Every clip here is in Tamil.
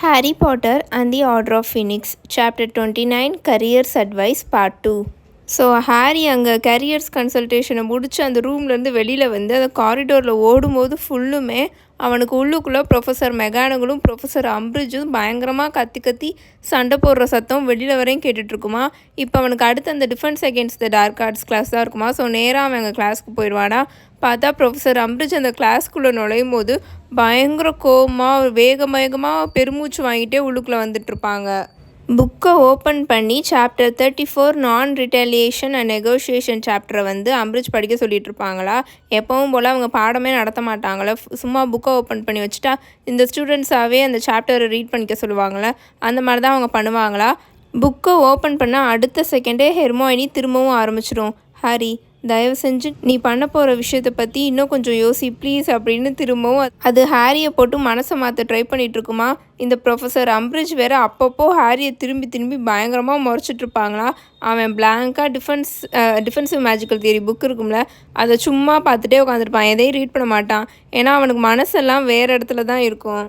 Harry Potter and the Order of Phoenix, Chapter 29 Careers Advice Part 2 so Harry அங்கே கரியர்ஸ் கன்சல்டேஷனை முடிச்சு அந்த ரூம்லேருந்து வெளியில் வந்து அந்த காரிடோரில் ஓடும்போது ஃபுல்லுமே அவனுக்கு உள்ளுக்குள்ளே ப்ரொஃபஸர் மெகானங்களும் ப்ரொஃபஸர் அம்ரிஜும் பயங்கரமாக கத்தி கத்தி சண்டை போடுற சத்தம் வெளியில் வரையும் கேட்டுட்ருக்குமா? இப்போ அவனுக்கு அடுத்து அந்த defence against the dark arts class தான் இருக்குமா? ஸோ நேராக அவன் அங்கே கிளாஸ்க்கு போயிடுவானா? பார்த்தா ப்ரொஃபஸர் அம்ரிஜ் அந்த கிளாஸ்க்குள்ளே நுழையும் போது பயங்கர கோபமாக வேக வேகமாக பெருமூச்சு வாங்கிட்டே உள்ளுக்குள்ளே வந்துட்டுருப்பாங்க புக்கை ஓப்பன் பண்ணி சாப்டர் தேர்ட்டி ஃபோர் நான் ரிட்டாலியேஷன் அண்ட் நெகோஷியேஷன் சாப்டரை வந்து அம்ரிஜ் படிக்க சொல்லிட்டு இருப்பாங்களா? எப்பவும் போல் அவங்க பாடமே நடத்த மாட்டாங்களா? சும்மா புக்கை ஓப்பன் பண்ணி வச்சுட்டா இந்த ஸ்டூடெண்ட்ஸாகவே அந்த சாப்டரை ரீட் பண்ணிக்க சொல்லுவாங்களே? அந்த மாதிரி தான் அவங்க பண்ணுவாங்களா? புக்கை ஓப்பன் பண்ணால் அடுத்த செகண்டே ஹெர்மோயினி திரும்பவும் ஆரம்பிச்சிடும் ஹாரி தயவு செஞ்சு நீ பண்ண போகிற விஷயத்தை பற்றி இன்னும் கொஞ்சம் யோசி ப்ளீஸ் அப்படின்னு திரும்பவும் அது ஹாரியை போட்டு மனசை மாற்ற ட்ரை பண்ணிட்டு இருக்குமா இந்த ப்ரொஃபஸர் அம்ரிஜ் வேற அப்பப்போ ஹாரியை திரும்பி திரும்பி பயங்கரமாக முறைச்சிட்டு இருப்பாங்களா அவன் பிளாங்காக defence defensive magical theory book இருக்கும்ல அதை சும்மா பார்த்துட்டே உட்காந்துருப்பான் எதையும் ரீட் பண்ண மாட்டான். ஏன்னா அவனுக்கு மனசெல்லாம் வேறு இடத்துல தான் இருக்கும்.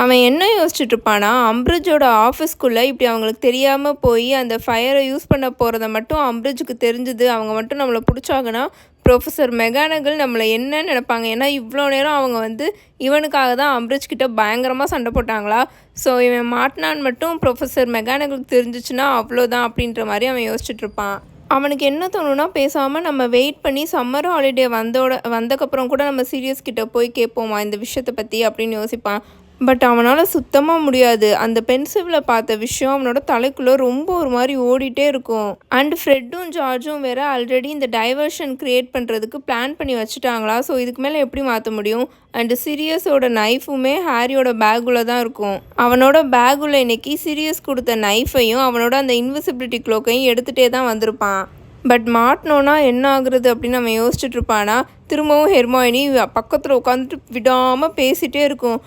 அவன் என்ன யோசிச்சுட்டு இருப்பானா அம்ரிஜோட ஆஃபீஸ்க்குள்ளே இப்படி அவங்களுக்கு தெரியாமல் போய் அந்த ஃபயரை யூஸ் பண்ண போகிறத மட்டும் அம்ரிஜுக்கு தெரிஞ்சுது. அவங்க மட்டும் நம்மளை பிடிச்சாங்கன்னா ப்ரொஃபஸர் மெகானகல் நம்மளை என்ன நினைப்பாங்க? ஏன்னா இவ்வளோ நேரம் அவங்க வந்து இவனுக்காக தான் அம்ரிஜ் கிட்ட பயங்கரமாக சண்டை போட்டாங்களா? ஸோ இவன் மாட்டினான்னு மட்டும் ப்ரொஃபஸர் மெகானகலுக்கு தெரிஞ்சிச்சுன்னா அவ்வளோதான் அப்படின்ற மாதிரி அவன் யோசிச்சுட்டு இருப்பான் அவனுக்கு என்ன தோணுன்னா பேசாமல் நம்ம வெயிட் பண்ணி சம்மர் ஹாலிடே வந்தோட வந்தக்கப்புறம் கூட நம்ம சீரியஸ் கிட்ட போய் கேட்போமா இந்த விஷயத்தை பற்றி அப்படின்னு யோசிப்பான். பட் அவனால் சுத்தமாக முடியாது. அந்த பென்சிலில் பார்த்த விஷயம் அவனோட தலைக்குள்ளே ரொம்ப ஒரு மாதிரி ஓடிட்டே இருக்கும். அண்ட் ஃப்ரெட்டும் ஜார்ஜும் வேற ஆல்ரெடி இந்த டைவர்ஷன் க்ரியேட் பண்ணுறதுக்கு பிளான் பண்ணி வச்சுட்டாங்களா? ஸோ இதுக்கு மேலே எப்படி மாற்ற முடியும்? அண்டு சீரியஸோட நைஃபுமே ஹாரியோட பேக்குள்ளே தான் இருக்கும். அவனோட பேக்குள்ள இன்னைக்கு சீரியஸ் கொடுத்த நைஃபையும் அவனோட அந்த இன்விசிபிலிட்டி க்ளோக்கையும் எடுத்துகிட்டே தான் வந்திருப்பான். பட் மாட்டினோன்னா என்ன ஆகுறது அப்படின்னு நம்ம யோசிச்சுட்டு இருப்பானா? திரும்பவும் ஹெர்மாயினி பக்கத்தில் உட்காந்துட்டு விடாமல் பேசிகிட்டே இருக்கும்.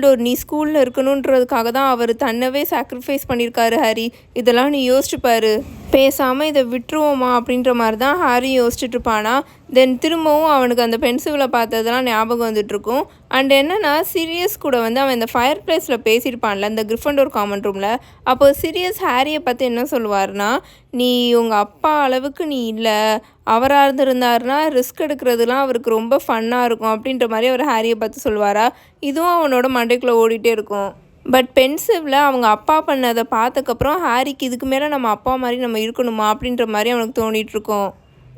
டோர் நீ ஸ்கூலில் இருக்கணுன்றதுக்காக தான் அவர் தன்னவே சாக்ரிஃபைஸ் பண்ணியிருக்காரு ஹாரி. இதெல்லாம் நீ யோசிச்சு பாரு. பேசாமல் இதை விட்டுருவோமா அப்படின்ற மாதிரி தான் ஹாரி யோசிச்சுட்டு இருப்பானா தென் திரும்பவும் அவனுக்கு அந்த பென்சிலை பார்த்ததெல்லாம் ஞாபகம் வந்துட்டுருக்கும் அண்ட் என்னென்னா சீரியஸ் கூட வந்து அவன் இந்த ஃபயர் பிளேஸில் பேசியிருப்பான்ல இந்த கிரிஃபண்டோர் காமன் ரூமில் அப்போ சீரியஸ் ஹாரியை பற்றி என்ன சொல்லுவார்னா நீ உங்கள் அப்பா அளவுக்கு நீ இல்லை. அவராக இருந்திருந்தாருனா ரிஸ்க் எடுக்கிறதுலாம் அவருக்கு ரொம்ப ஃபன்னாக இருக்கும். அப்படின்ற மாதிரி அவர் ஹாரியை பார்த்து சொல்லுவாரா. இதுவும் அவனோட மண்டைக்குள்ளே ஓடிட்டே இருக்கும். பட் பென்சிவில் அவங்க அப்பா பண்ணதை பார்த்தக்கப்புறம் ஹாரிக்கு இதுக்கு மேலே நம்ம அப்பா மாதிரி நம்ம இருக்கணுமா அப்படின்ற மாதிரி அவனுக்கு தோணிகிட்ருக்கோம்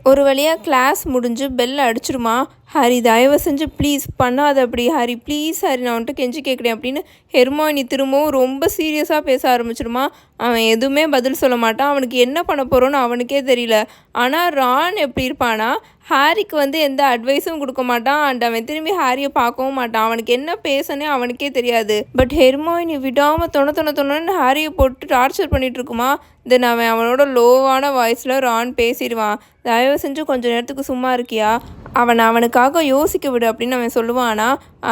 ஒரு வழியாக கிளாஸ் முடிஞ்சு பெல் அடிச்சிருமா? ஹரி தயவு செஞ்சு ப்ளீஸ் பண்ணாத அப்படி. ஹாரி ப்ளீஸ் ஹரி நான் வந்துட்டு கெஞ்சி கேட்குறேன் அப்படின்னு ஹெர்மானி திரும்பவும் ரொம்ப சீரியஸாக பேச ஆரம்பிச்சிருமா. அவன் எதுவுமே பதில் சொல்ல மாட்டான். அவனுக்கு என்ன பண்ண போகிறோன்னு அவனுக்கே தெரியல. ஆனால் ரான் எப்படி இருப்பானா? ஹாரிக்கு வந்து எந்த அட்வைஸும் கொடுக்க மாட்டான். அண்ட் அவன் திரும்பி ஹாரியை பார்க்கவும் மாட்டான். அவனுக்கு என்ன பேசனே அவனுக்கே தெரியாது. பட் ஹெர்மாயினி விடாமல் தொண தொண தொணன்னு ஹாரியை போட்டு டார்ச்சர் பண்ணிட்டு இருக்குமா? தென் அவன் அவனோட லோவான வாய்ஸில் ரான் பேசிடுவான். தயவு செஞ்சு கொஞ்சம் நேரத்துக்கு சும்மா இருக்கியா? அவன் அவனுக்கு எனக்காக யோசிக்க விடு அப்படின்னு அவன் சொல்லுவானா.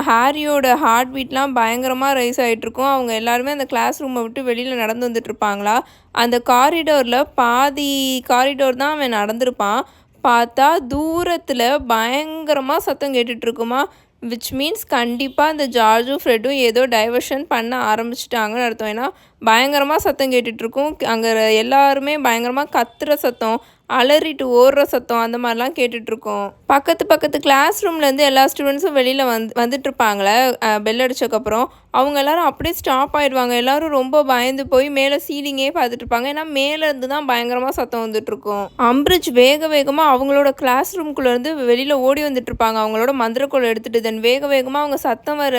ஹாரியோட ஹார்ட் பீட்லாம் பயங்கரமாக ரைஸ் ஆகிட்ருக்கும் அவங்க எல்லாருமே அந்த கிளாஸ் ரூமை விட்டு வெளியில் நடந்து வந்துட்டுருப்பாங்களா அந்த காரிடோரில் பாதி காரிடோர் தான் அவன் நடந்திருப்பான். பார்த்தா தூரத்தில் பயங்கரமாக சத்தம் கேட்டுட்ருக்குமா விச் மீன்ஸ் கண்டிப்பாக இந்த ஜார்ஜும் ஃப்ரெட்டும் ஏதோ டைவர்ஷன் பண்ண ஆரம்பிச்சிட்டாங்கன்னு அர்த்தம். ஏன்னா பயங்கரமாக சத்தம் கேட்டுட்ருக்கும் அங்கே எல்லாருமே பயங்கரமாக கத்துற சத்தம். அலறிட்டு ஓடுற சத்தம் அந்த மாதிரிலாம் கேட்டுட்ருக்கோம். பக்கத்து பக்கத்து கிளாஸ் ரூம்லேருந்து எல்லா ஸ்டூடெண்ட்ஸும் வெளியில் வந்து வந்துட்டுருப்பாங்களே பெல் அடிச்சக்கப்புறம் அவங்க எல்லாரும் அப்படியே ஸ்டாப் ஆகிடுவாங்க எல்லோரும் ரொம்ப பயந்து போய் மேலே சீலிங்கே பார்த்துட்டு இருப்பாங்க ஏன்னா மேலேருந்து தான் பயங்கரமாக சத்தம் வந்துட்டுருக்கும் அம்பிரிட்ஜ் வேக வேகமாக அவங்களோட கிளாஸ் ரூம்குள்ளேருந்து வெளியில் ஓடி வந்துட்டுருப்பாங்க அவங்களோட மந்திரக்கோள் எடுத்துகிட்டு தென் வேக வேகமாக அவங்க சத்தம் வர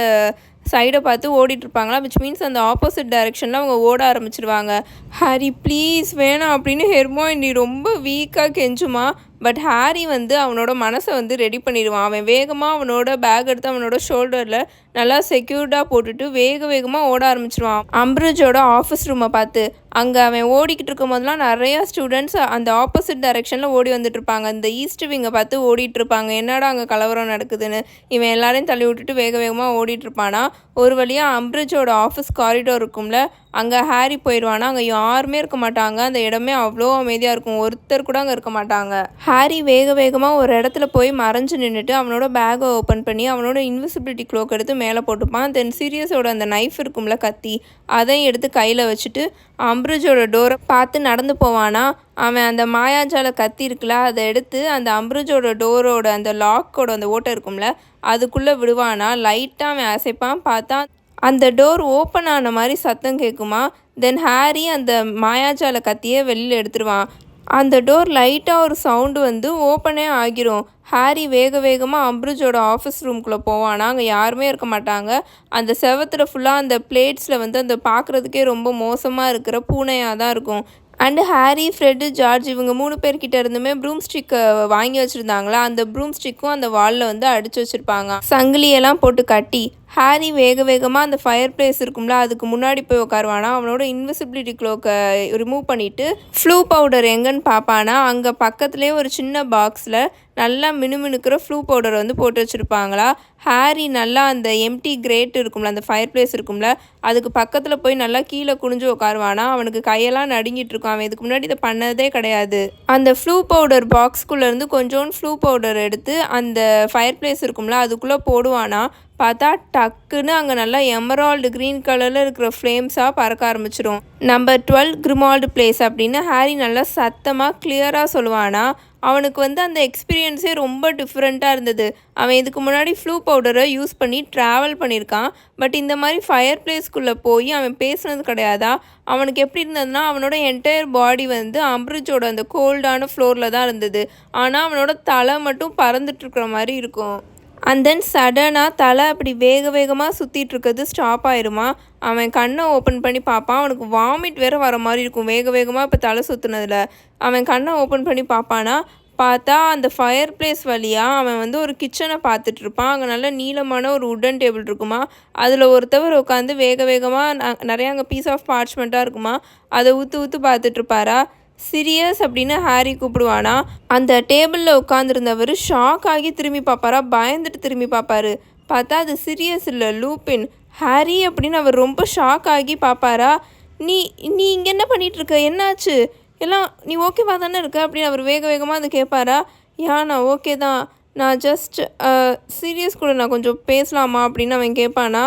சைடை பார்த்து ஓடிட்டுருப்பாங்களா? விச் மீன்ஸ் அந்த ஆப்போசிட் டைரெக்ஷனில் அவங்க ஓட ஆரம்பிச்சிருவாங்க. ஹரி ப்ளீஸ் வேணாம் அப்படின்னு ஹெர்மோ ரொம்ப வீக்காக கெஞ்சுமா? பட் ஹாரி வந்து அவனோட மனசை வந்து ரெடி பண்ணிடுவான். அவன் வேகமாக அவனோட பேக் எடுத்து அவனோட ஷோல்டரில் நல்லா செக்யூர்டாக போட்டுட்டு வேக வேகமாக ஓட ஆரம்பிச்சிருவான். அம்ரிஜோட ஆஃபீஸ் ரூமை பார்த்து அங்கே அவன் ஓடிக்கிட்டு இருக்கும் போதெல்லாம் நிறையா ஸ்டூடெண்ட்ஸ் அந்த ஆப்போசிட் டைரெக்ஷனில் ஓடி வந்துட்டு இருப்பாங்க. இந்த ஈஸ்ட் விங்கை பார்த்து ஓடிட்டு இருப்பாங்க. என்னடா அங்கே கலவரம் நடக்குதுன்னு இவன் எல்லாரையும் தள்ளி விட்டுட்டு வேக வேகமாக ஓடிட்டு இருப்பானா? ஒரு வழியாக அம்ரிஜோட ஆஃபீஸ் காரிடோர் இருக்கும்ல அங்கே ஹாரி போயிடுவானா? அங்கே யாருமே இருக்க மாட்டாங்க. அந்த இடமே அவ்வளோ அமைதியாக இருக்கும். ஒருத்தர் கூட அங்கே இருக்க மாட்டாங்க. ஹாரி வேக வேகமாக ஒரு இடத்துல போய் மறைஞ்சு நின்றுட்டு அவனோட பேக்கை ஓப்பன் பண்ணி அவனோட இன்விசிபிலிட்டி க்ளோக் எடுத்து மேலே போட்டுப்பான். தென் சீரியஸோட அந்த நைஃப் இருக்கும்ல கத்தி அதையும் எடுத்து கையில் வச்சுட்டு அம்ருஜோட டோரை பார்த்து நடந்து போவானா? அவன் அந்த மாயாஜால கத்தி இருக்குல்ல அதை எடுத்து அந்த அம்ருஜோட டோரோட அந்த லாக்கோட அந்த ஓட்டை இருக்கும்ல அதுக்குள்ளே விடுவானா? லைட்டாக அவன் அசைப்பான் பார்த்தா அந்த டோர் ஓப்பன் ஆன மாதிரி சத்தம் கேட்குமா தென் ஹாரி அந்த மாயாஜால கத்தியை வெளியில் எடுத்துருவான். அந்த டோர் லைட்டாக ஒரு சவுண்டு வந்து ஓப்பனே ஆகிரும். ஹாரி வேக வேகமாக அம்ருஜோட ஆஃபீஸ் ரூம்குள்ளே போவானா. அங்கே யாருமே இருக்க மாட்டாங்க. அந்த செவத்தில் ஃபுல்லாக அந்த பிளேட்ஸில் வந்து அந்த பார்க்குறதுக்கே ரொம்ப மோசமாக இருக்கிற பூனையாக தான் இருக்கும். அண்டு ஹாரி ஃப்ரெட்டு ஜார்ஜ் இவங்க மூணு பேர்கிட்ட இருந்துமே ப்ரூம் ஸ்டிக்கை வாங்கி வச்சுருந்தாங்களா? அந்த ப்ரூம் ஸ்டிக்கும் அந்த வாலில் வந்து அடித்து வச்சுருப்பாங்க. சங்கிலியெல்லாம் போட்டு கட்டி ஹாரி வேக வேகமாக அந்த ஃபயர் பிளேஸ் இருக்கும்ல அதுக்கு முன்னாடி போய் உட்காருவானா? அவனோட இன்விசிபிலிட்டி க்ளோக்கை ரிமூவ் பண்ணிவிட்டு ஃப்ளூ பவுடர் எங்கன்னு பார்ப்பானா? அங்கே பக்கத்துலேயே ஒரு சின்ன பாக்ஸில் நல்லா மினுமினுக்கிற ஃப்ளூ பவுடர் வந்து போட்டு வச்சுருப்பாங்களா? ஹாரி நல்லா அந்த எம்டி கிரேட் இருக்கும்ல அந்த ஃபயர் பிளேஸ் இருக்கும்ல அதுக்கு பக்கத்தில் போய் நல்லா கீழே குனிஞ்சு உட்காருவானா? அவனுக்கு கையெல்லாம் நடுங்கிட்டு இருக்கும் அவன் இதுக்கு முன்னாடி இதை பண்ணதே கிடையாது. அந்த ஃப்ளூ பவுடர் பாக்ஸ்குள்ளேருந்து கொஞ்சோண்டு ஃப்ளூ பவுடர் எடுத்து அந்த ஃபயர் பிளேஸ் இருக்கும்ல அதுக்குள்ளே போடுவானா? பார்த்தா டக்குன்னு அங்கே நல்லா எமரால்டு க்ரீன் கலரில் இருக்கிற ஃப்ளேம்ஸாக பறக்க ஆரம்பிச்சிடும் நம்பர் டுவெல் கிரிமால்டு பிளேஸ் அப்படின்னு ஹாரி நல்லா சத்தமாக கிளியராக சொல்லுவானா அவனுக்கு வந்து அந்த எக்ஸ்பீரியன்ஸே ரொம்ப டிஃப்ரெண்ட்டாக இருந்தது. அவன் இதுக்கு முன்னாடி ஃப்ளூ பவுடரை யூஸ் பண்ணி ட்ராவல் பண்ணியிருக்கான். பட் இந்த மாதிரி ஃபயர் பிளேஸ்க்குள்ளே போய் அவன் பேசுனது கிடையாதா? அவனுக்கு எப்படி இருந்ததுன்னா அவனோட என்டையர் பாடி வந்து அம்ரிட்ஜோட அந்த கோல்டான ஃப்ளோரில் தான் இருந்தது. ஆனால் அவனோட தலை மட்டும் பறந்துட்டுருக்குற மாதிரி இருக்கும். அண்ட் தென் சடனாக தலை அப்படி வேக வேகமாக சுற்றிட்டு இருக்கிறது ஸ்டாப் ஆயிருமா? அவன் கண்ணை ஓப்பன் பண்ணி பார்ப்பான். அவனுக்கு வாமிட் வேறு வர மாதிரி இருக்கும். வேக வேகமாக இப்போ தலை சுற்றுனதில் அவன் கண்ணை ஓப்பன் பண்ணி பார்ப்பானா? பார்த்தா அந்த ஃபயர் பிளேஸ் வழியாக அவன் வந்து ஒரு கிச்சனை பார்த்துட்டு இருப்பான். அங்கே நல்ல நீளமான ஒரு உட்டன் டேபிள் இருக்குமா? அதில் ஒருத்தவர் உட்காந்து வேக வேகமாக நிறையா அங்கே பீஸ் ஆஃப் பார்ச்மெண்ட்டாக இருக்குமா? அதை ஊற்று ஊற்று பார்த்துட்ருப்பாரா சிரியஸ் அப்படின்னு ஹாரி கூப்பிடுவானா? அந்த டேபிளில் உட்காந்துருந்தவர் ஷாக் ஆகி திரும்பி பார்ப்பாரா? பயந்துட்டு திரும்பி பார்ப்பாரு. பார்த்தா அது சீரியஸ் இல்லை லூப்பின் ஹாரி அப்படின்னு அவர் ரொம்ப ஷாக் ஆகி பார்ப்பாரா? நீ நீ இங்கே என்ன பண்ணிட்டு இருக்க என்னாச்சு? எல்லாம் நீ ஓகேவா தானே இருக்க? அப்படின்னு அவர் வேக வேகமாக அதை கேட்பாரா? யா நான் ஓகே தான். நான் ஜஸ்ட் சீரியஸ் கூட நான் கொஞ்சம் பேசலாமா? அப்படின்னு அவன் கேட்பானா?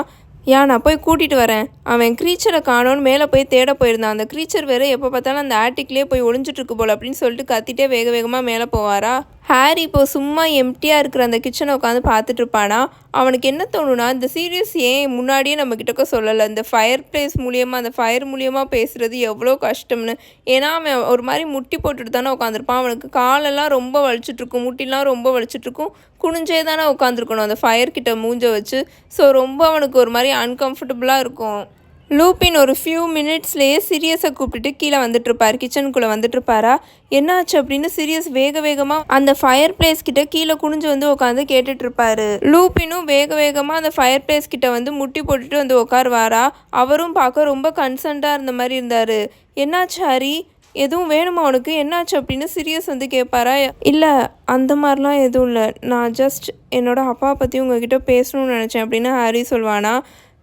யா நான் போய் கூட்டிகிட்டு வரேன். அவன் க்ரீச்சரை காணோன்னு மேலே போய் தேட போயிருந்தான். அந்த க்ரீச்சர் வேறு எப்போ பார்த்தாலும் அந்த ஆட்டிக்லேயே போய் ஒளிஞ்சிட்ருக்கு போல் அப்படின்னு சொல்லிட்டு கத்திட்டே வேக வேகமாக மேலே போவாரா? ஹாரி இப்போ சும்மா எம்டியாக இருக்கிற அந்த கிச்சனை உட்காந்து பார்த்துட்டு இருப்பானா? அவனுக்கு என்ன தோணுனா இந்த சீரியஸ் ஏன் முன்னாடியே நம்ம கிட்டக்க சொல்லலை? இந்த ஃபயர் பிளேஸ் மூலியமாக அந்த ஃபயர் மூலியமாக பேசுகிறது எவ்வளோ கஷ்டம்னு. ஏன்னா அவன் ஒரு மாதிரி முட்டி போட்டுட்டு தானே உட்காந்துருப்பான் அவனுக்கு காலெல்லாம் ரொம்ப வலிச்சிட்ருக்கும் முட்டிலாம் ரொம்ப வலிச்சிட்ருக்கும் குனிஞ்சே தானே உட்காந்துருக்கணும் அந்த ஃபயர் கிட்ட மூஞ்ச வச்சு. ஸோ ரொம்ப அவனுக்கு ஒரு மாதிரி அன்கம்ஃபர்டபுளாக இருக்கும். லூப்பின் ஒரு ஃபியூ மினிட்ஸ்லேயே சீரியஸை கூப்பிட்டுட்டு கீழே வந்துட்டுருப்பார் கிச்சனுக்குள்ளே வந்துட்டுருப்பாரா? என்னாச்சு அப்படின்னு சீரியஸ் வேக வேகமாக அந்த ஃபயர் பிளேஸ் கிட்ட கீழே குனிஞ்சு வந்து உட்காந்து கேட்டுட்ருப்பாரு லூப்பினும் வேக வேகமாக அந்த ஃபயர் பிளேஸ் கிட்ட வந்து முட்டி போட்டுட்டு வந்து உட்காருவாரா அவரும் பார்க்க ரொம்ப கன்சர்ன்டாக இருந்த மாதிரி இருந்தார். என்னாச்சு ஹரி? எதுவும் வேணுமா உனக்கு? என்னாச்சு அப்படின்னு சீரியஸ் வந்து கேட்பாரா? இல்லை அந்த மாதிரிலாம் எதுவும் இல்லை. நான் ஜஸ்ட் என்னோட அப்பா பற்றி உங்ககிட்ட பேசணும்னு நினச்சேன் அப்படின்னு ஹாரி சொல்வானா?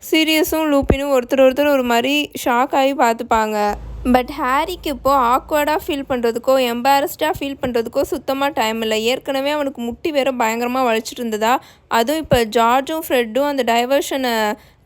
சீரியஸும் லூப்பினும் ஒருத்தர் ஒருத்தர் ஒரு மாதிரி ஷாக் ஆகி பார்த்துப்பாங்க. பட் ஹாரிக்கு இப்போது ஆக்வர்டாக ஃபீல் பண்ணுறதுக்கோ எம்பாரஸ்டாக ஃபீல் பண்ணுறதுக்கோ சுத்தமாக டைம் இல்லை. ஏற்கனவே அவனுக்கு முட்டி வேற பயங்கரமாக வளைச்சிட்டு இருந்ததா? அதுவும் இப்போ ஜார்ஜும் ஃப்ரெட்டும் அந்த டைவர்ஷனை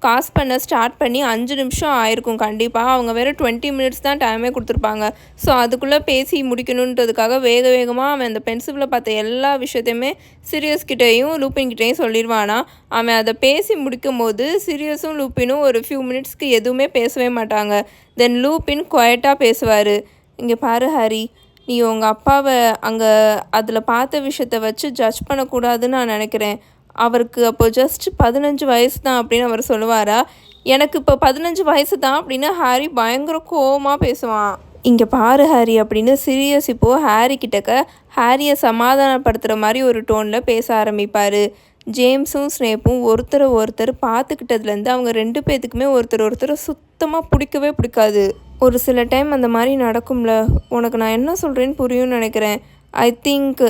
காசு பண்ண ஸ்டார்ட் பண்ணி அஞ்சு நிமிஷம் ஆயிருக்கும் கண்டிப்பாக அவங்க வேறு டுவெண்ட்டி மினிட்ஸ் தான் டைமே கொடுத்துருப்பாங்க. ஸோ அதுக்குள்ளே பேசி முடிக்கணுன்றதுக்காக வேக வேகமாக அவன் அந்த பென்சிலில் பார்த்த எல்லா விஷயத்தையுமே சீரியஸ் கிட்டேயும் லூப்பின் கிட்டேயும் சொல்லிடுவானா. அவன் அதை பேசி முடிக்கும் போது சீரியஸும் லூப்பினும் ஒரு ஃபியூ மினிட்ஸ்க்கு எதுவுமே பேசவே மாட்டாங்க. தென் லூப்பின் குவைட்டாக பேசுவார். இங்கே பாரு ஹரி. நீ உங்கள் அப்பாவை அங்கே அதில் பார்த்த விஷயத்த வச்சு ஜட்ஜ் பண்ணக்கூடாதுன்னு நான் நினைக்கிறேன். அவருக்கு அப்போ ஜஸ்ட் பதினஞ்சு வயசு தான் அப்படின்னு அவர் சொல்லுவாரா? எனக்கு இப்போ பதினஞ்சு வயசு தான் அப்படின்னு ஹாரி பயங்கர கோவமாக பேசுவான். இங்கே பாரு ஹாரி அப்படின்னு சீரியஸ் இப்போது ஹாரி கிட்டக்க ஹாரியை சமாதானப்படுத்துகிற மாதிரி ஒரு டோனில் பேச ஆரம்பிப்பார். ஜேம்ஸும் ஸ்னேப்பும் ஒருத்தரை ஒருத்தர் பார்த்துக்கிட்டதுலேருந்து அவங்க ரெண்டு பேத்துக்குமே ஒருத்தர் ஒருத்தர் சுத்தமாக பிடிக்கவே பிடிக்காது. ஒரு சில டைம் அந்த மாதிரி நடக்கும்ல உனக்கு நான் என்ன சொல்கிறேன்னு புரியும்னு நினைக்கிறேன். ஐ திங்க்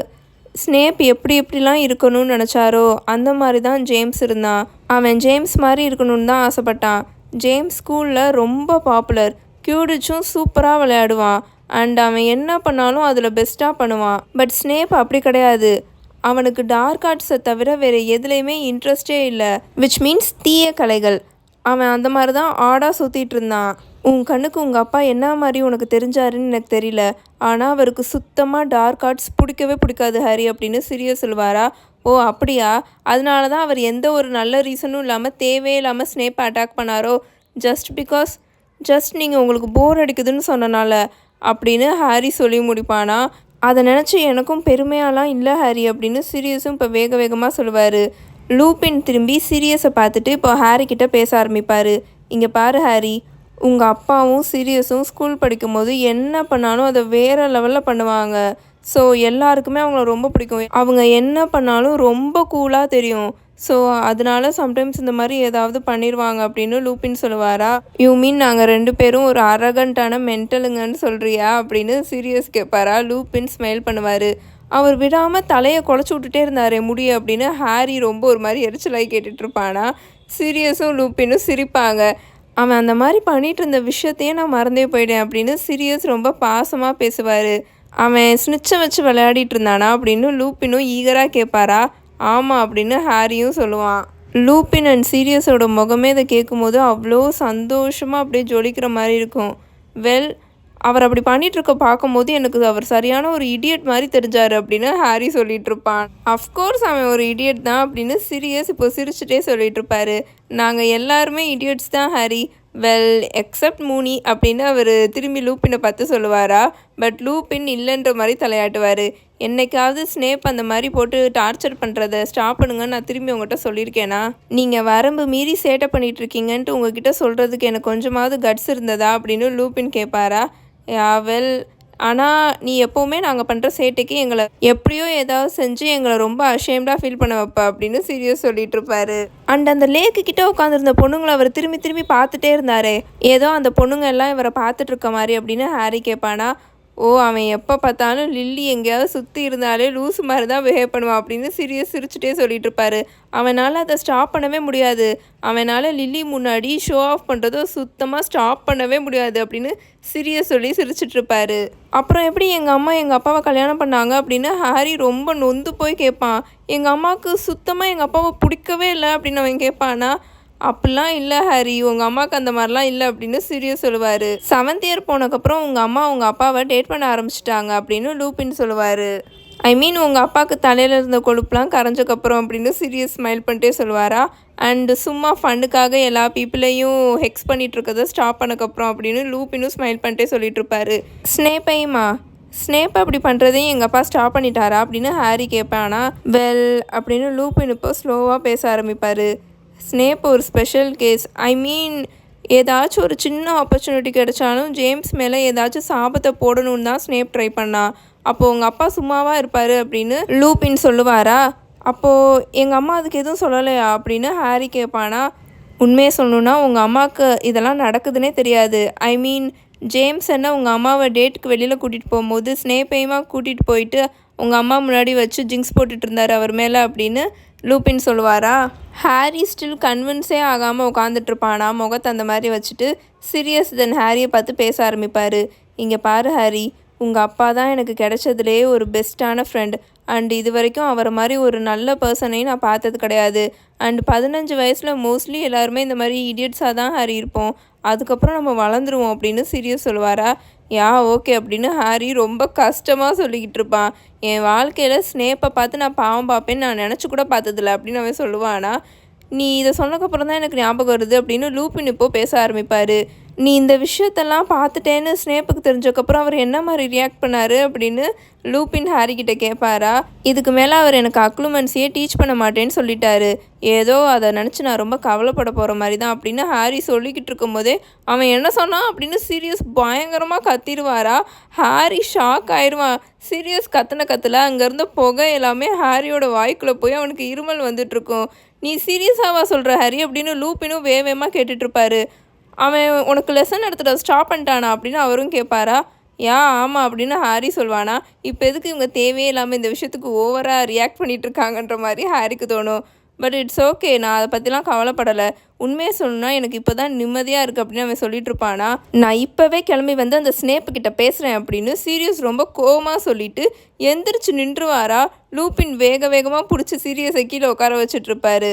ஸ்னேப் எப்படி எப்படிலாம் இருக்கணும்னு நினச்சாரோ அந்த மாதிரி தான் ஜேம்ஸ் இருந்தான். அவன் ஜேம்ஸ் மாதிரி இருக்கணும்னு தான் ஆசைப்பட்டான். ஜேம்ஸ் ஸ்கூலில் ரொம்ப பாப்புலர் கியூடிச்சும் சூப்பராக விளையாடுவான். அண்ட் அவன் என்ன பண்ணாலும் அதில் பெஸ்ட்டாக பண்ணுவான். பட் ஸ்னேப் அப்படி கிடையாது. அவனுக்கு டார்க் ஆர்ட்ஸை தவிர வேறு எதுலேயுமே இன்ட்ரெஸ்டே இல்லை. விச் மீன்ஸ் தீய கலைகள். அவன் அந்த மாதிரி தான் ஆடாக சுற்றிட்டு இருந்தான். உன் கண்ணுக்கு உங்கள் அப்பா என்ன மாதிரி உனக்கு தெரிஞ்சாருன்னு எனக்கு தெரியல. ஆனால் அவருக்கு சுத்தமாக டார்க் ஆர்ட்ஸ் பிடிக்கவே பிடிக்காது ஹரி அப்படின்னு சிரியா சொல்வாரா? ஓ அப்படியா? அதனால தான் அவர் எந்த ஒரு நல்ல ரீசனும் இல்லாமல் தேவையில்லாமல் ஸ்னேப்பை அட்டாக் பண்ணாரோ? ஜஸ்ட் பிகாஸ் ஜஸ்ட் நீங்கள் உங்களுக்கு போர் அடிக்குதுன்னு சொன்னனால அப்படின்னு ஹாரி சொல்லி முடிப்பானா? அதை நினச்சி எனக்கும் பெருமையாலாம் இல்லை ஹாரி அப்படின்னு சீரியஸும் இப்போ வேக வேகமாக சொல்லுவார். லூபின் திரும்பி சீரியஸை பார்த்துட்டு இப்போ ஹாரி கிட்ட பேச ஆரம்பிப்பார். இங்கே பாரு ஹாரி உங்கள் அப்பாவும் சீரியஸும் ஸ்கூல் படிக்கும்போது என்ன பண்ணாலும் அதை வேறு லெவலில் பண்ணுவாங்க. ஸோ எல்லாருக்குமே அவங்கள ரொம்ப பிடிக்கும். அவங்க என்ன பண்ணாலும் ரொம்ப கூலாக தெரியும். ஸோ அதனால சம்டைம்ஸ் இந்த மாதிரி ஏதாவது பண்ணிடுவாங்க அப்படின்னு லூப்பின் சொல்லுவாரா? யூ மீன் நாங்கள் ரெண்டு பேரும் ஒரு அரகண்டான மென்டலுங்கன்னு சொல்கிறியா அப்படின்னு சீரியஸ் கேட்பாரா லூப்பின் ஸ்மைல் பண்ணுவார். அவர் விடாமல் தலையை குழச்சி விட்டுட்டே இருந்தார் முடிய அப்படின்னு ஹாரி ரொம்ப ஒரு மாதிரி எரிச்சலாகி கேட்டுட்ருப்பானா சீரியஸும் லூப்பினும் சிரிப்பாங்க. அவன் அந்த மாதிரி பண்ணிட்டு இருந்த விஷயத்தையே நான் மறந்தே போயிட்டேன் அப்படின்னு சீரியஸ் ரொம்ப பாசமாக பேசுவார். அவன் ஸ்னிச்சை வச்சு விளையாடிட்டு இருந்தானா அப்படின்னு லூப்பினும் ஈகராக கேட்பாரா ஆமாம் அப்படின்னு ஹாரியும் சொல்லுவான். லூப்பின் அண்ட் சீரியஸோட முகமே இதை கேட்கும்போது அவ்வளோ சந்தோஷமாக அப்படியே ஜொலிக்கிற மாதிரி இருக்கும். வெல் அவர் அப்படி பண்ணிட்டு இருக்க பார்க்கும்போது எனக்கு அவர் சரியான ஒரு இடியட் மாதிரி தெரிஞ்சார் அப்படின்னு ஹாரி சொல்லிட்டு இருப்பான் அஃப்கோர்ஸ் அவன் ஒரு இடியட் தான் அப்படின்னு சீரியஸ் இப்போ சிரிச்சுட்டே சொல்லிட்டு இருப்பாரு நாங்கள் எல்லாருமே இடியட்ஸ் தான் ஹாரி. வெல் எக்ஸப்ட் மூனி அப்படின்னு அவர் திரும்பி லூப்பினை பார்த்து சொல்லுவாரா? பட் லூப்பின் இல்லைன்ற மாதிரி தலையாட்டுவார். என்னைக்காவது ஸ்னேப் அந்த மாதிரி போட்டு டார்ச்சர் பண்ணுறத ஸ்டாப் பண்ணுங்கன்னு நான் திரும்பி உங்கள்கிட்ட சொல்லியிருக்கேனா? நீங்கள் வரம்பு மீறி சேட்டை பண்ணிட்டு இருக்கீங்கன்ட்டு உங்ககிட்ட சொல்கிறதுக்கு எனக்கு கொஞ்சமாவது கட்ஸ் இருந்ததா அப்படின்னு லூப்பின் கேட்பாரா வெல் ஆனால் நீ எப்போவுமே நாங்கள் பண்ணுற சேட்டைக்கு எங்களை எப்படியோ ஏதாவது செஞ்சு எங்களை ரொம்ப அஷேம்டாக ஃபீல் பண்ண வைப்ப அப்படின்னு சீரியஸ் சொல்லிட்டு இருப்பாரு. அண்ட் அந்த லேக்கு கிட்ட உட்காந்துருந்த பொண்ணுங்களை அவர் திரும்பி திரும்பி பார்த்துட்டே இருந்தாரு. ஏதோ அந்த பொண்ணுங்க எல்லாம் இவரை பார்த்துட்டு இருக்க மாதிரி அப்படின்னு ஹாரி கேட்பானா ஓ அவன் எப்போ பார்த்தாலும் லில்லி எங்கேயாவது சுற்றி இருந்தாலே லூஸ் மாதிரி தான் பிஹேவ் பண்ணுவான் அப்படின்னு சீரியஸ் சிரிச்சுட்டே சொல்லிட்டு இருப்பாரு. அவனால் அதை ஸ்டாப் பண்ணவே முடியாது. அவனால் லில்லி முன்னாடி ஷோ ஆஃப் பண்ணுறதோ சுத்தமாக ஸ்டாப் பண்ணவே முடியாது அப்படின்னு சீரியஸ் சொல்லி சிரிச்சிட்டு இருப்பாரு. அப்புறம் எப்படி எங்கள் அம்மா எங்கள் அப்பாவை கல்யாணம் பண்ணாங்க அப்படின்னு ஹாரி ரொம்ப நொந்து போய் கேட்பான். எங்கள் அம்மாவுக்கு சுத்தமாக எங்கள் அப்பாவை பிடிக்கவே இல்லை அப்படின்னு அவன் கேட்பானா அப்படிலாம் இல்லை ஹரி. உங்கள் அம்மாவுக்கு அந்த மாதிரிலாம் இல்லை அப்படின்னு சீரியஸ் சொல்லுவார். செவன்த் இயர் போனதுக்கப்புறம் உங்கள் அம்மா உங்கள் அப்பாவை டேட் பண்ண ஆரம்பிச்சிட்டாங்க அப்படின்னு லூப்பின் சொல்லுவார். ஐ மீன் உங்கள் அப்பாவுக்கு தலையில் இருந்த கொழுப்புலாம் கரைஞ்சக்கப்புறம் அப்படின்னு சீரியஸ் ஸ்மைல் பண்ணிட்டே சொல்லுவாரா. அண்டு சும்மா ஃபண்டுக்காக எல்லா பீப்புளையும் ஹெக்ஸ் பண்ணிட்டு ஸ்டாப் பண்ணக்கப்புறம் அப்படின்னு லூப்பினும் ஸ்மைல் பண்ணிட்டே சொல்லிட்டு இருப்பாரு ஸ்னேப்பையுமா ஸ்னேப் அப்படி பண்ணுறதையும் எங்கள் அப்பா ஸ்டாப் பண்ணிட்டாரா? அப்படின்னு ஹாரி கேட்பானா. வெல் அப்படின்னு லூப்பின் இப்போ ஸ்லோவாக பேச ஆரம்பிப்பார். ஸ்னேப் ஒரு ஸ்பெஷல் கேஸ் ஐ மீன் ஏதாச்சும் ஒரு சின்ன ஆப்பர்ச்சுனிட்டி கிடைச்சாலும் ஜேம்ஸ் மேலே ஏதாச்சும் சாபத்தை போடணும்னு தான் ஸ்னேப் ட்ரை பண்ணா. அப்போது உங்கள் அப்பா சும்மாவாக இருப்பார் அப்படின்னு லூப்பின்னு சொல்லுவாரா? அப்போது எங்கள் அம்மா அதுக்கு எதுவும் சொல்லலையா அப்படின்னு ஹாரி கேட்பானா உண்மையை சொல்லணுன்னா உங்கள் அம்மாவுக்கு இதெல்லாம் நடக்குதுன்னே தெரியாது. ஐ மீன் ஜேம்ஸ் என்ன உங்கள் அம்மாவை டேட்டுக்கு வெளியில் கூட்டிகிட்டு போகும்போது ஸ்னேப்பையுமா கூட்டிகிட்டு போயிட்டு உங்கள் அம்மா முன்னாடி வச்சு ஜிங்ஸ் போட்டுட்டு இருந்தார் அவர் மேலே அப்படின்னு லூப்பின் சொல்லுவாரா? ஹாரி ஸ்டில் கன்வின்ஸே ஆகாமல் உட்காந்துட்டு இருப்பானா முகத்தை அந்த மாதிரி வச்சுட்டு சீரியஸ் தென் ஹாரியை பார்த்து பேச ஆரம்பிப்பார். இங்கே பாரு ஹாரி உங்கள் அப்பா தான் எனக்கு கிடைச்சதுலே ஒரு பெஸ்ட்டான ஃப்ரெண்ட் அண்ட் இது வரைக்கும் அவரை மாதிரி ஒரு நல்ல பர்சனையும் நான் பார்த்தது கிடையாது. அண்ட் பதினஞ்சு வயசில் மோஸ்ட்லி எல்லாருமே இந்த மாதிரி இடியட்ஸாக தான் ஹாரி இருப்போம். அதுக்கப்புறம் நம்ம வளர்ந்துருவோம் அப்படின்னு சீரியஸ் சொல்லுவாரா? யா ஓகே அப்படின்னு ஹாரி ரொம்ப கஷ்டமாக சொல்லிக்கிட்டு இருப்பான். என் வாழ்க்கையில் ஸ்னேப்பை பார்த்து நான் பாவம் பார்ப்பேன்னு நான் நினச்சி கூட பார்த்ததில்ல அப்படின்னு அவன் சொல்லுவானா. நீ இதை சொன்னதுக்கப்புறம் தான் எனக்கு ஞாபகம் வருது அப்படின்னு லூப்பின் இப்போது பேச ஆரம்பிப்பார். நீ இந்த விஷயத்தெல்லாம் பார்த்துட்டேன்னு ஸ்னேப்புக்கு தெரிஞ்சக்கப்புறம் அவர் என்ன மாதிரி ரியாக்ட் பண்ணாரு அப்படின்னு லூப்பின் ஹாரி கிட்ட கேட்பாரா இதுக்கு மேலே அவர் எனக்கு அக்ளுமெண்ட்ஸையே டீச் பண்ண மாட்டேன்னு சொல்லிட்டாரு. ஏதோ அதை நினச்சி நான் ரொம்ப கவலைப்பட போகிற மாதிரி தான் அப்படின்னு ஹாரி சொல்லிக்கிட்டு இருக்கும்போதே அவன் என்ன சொன்னான் அப்படின்னு சீரியஸ் பயங்கரமாக கத்திடுவாரா? ஹாரி ஷாக் ஆயிடுவான். சீரியஸ் கத்தின கத்தில் அங்கேருந்த புகை எல்லாமே ஹாரியோட வாய்க்குள்ளே போய் அவனுக்கு இருமல் வந்துட்டுருக்கும் நீ சீரியஸாவா சொல்கிற ஹாரி அப்படின்னு லூப்பினும் வேவேமாக கேட்டுட்ருப்பாரு அவன் உனக்கு லெசன் எடுத்துகிட்ட ஸ்டாப் பண்ணிட்டானா அப்படின்னு அவரும் கேட்பாரா யா ஆமாம் அப்படின்னு ஹாரி சொல்வானா. இப்போ எதுக்கு இவங்க தேவையே இல்லாமல் இந்த விஷயத்துக்கு ஓவராக ரியாக்ட் பண்ணிட்டு இருக்காங்கன்ற மாதிரி ஹாரிக்கு தோணும். பட் இட்ஸ் ஓகே நான் அதை பற்றிலாம் கவலைப்படலை. உண்மையை சொல்லணும்னா எனக்கு இப்போ தான் நிம்மதியாக இருக்குது அப்படின்னு அவன் சொல்லிட்டு இருப்பானா? நான் இப்போவே கிளம்பி வந்து அந்த ஸ்னேப்பு கிட்ட பேசுகிறேன் அப்படின்னு சீரியஸ் ரொம்ப கோவமாக சொல்லிட்டு எந்திரிச்சு நின்றுவாரா? லூப்பின் வேக வேகமாக பிடிச்சி சீரியஸை கீழே உட்கார வச்சுட்டு இருப்பாரு.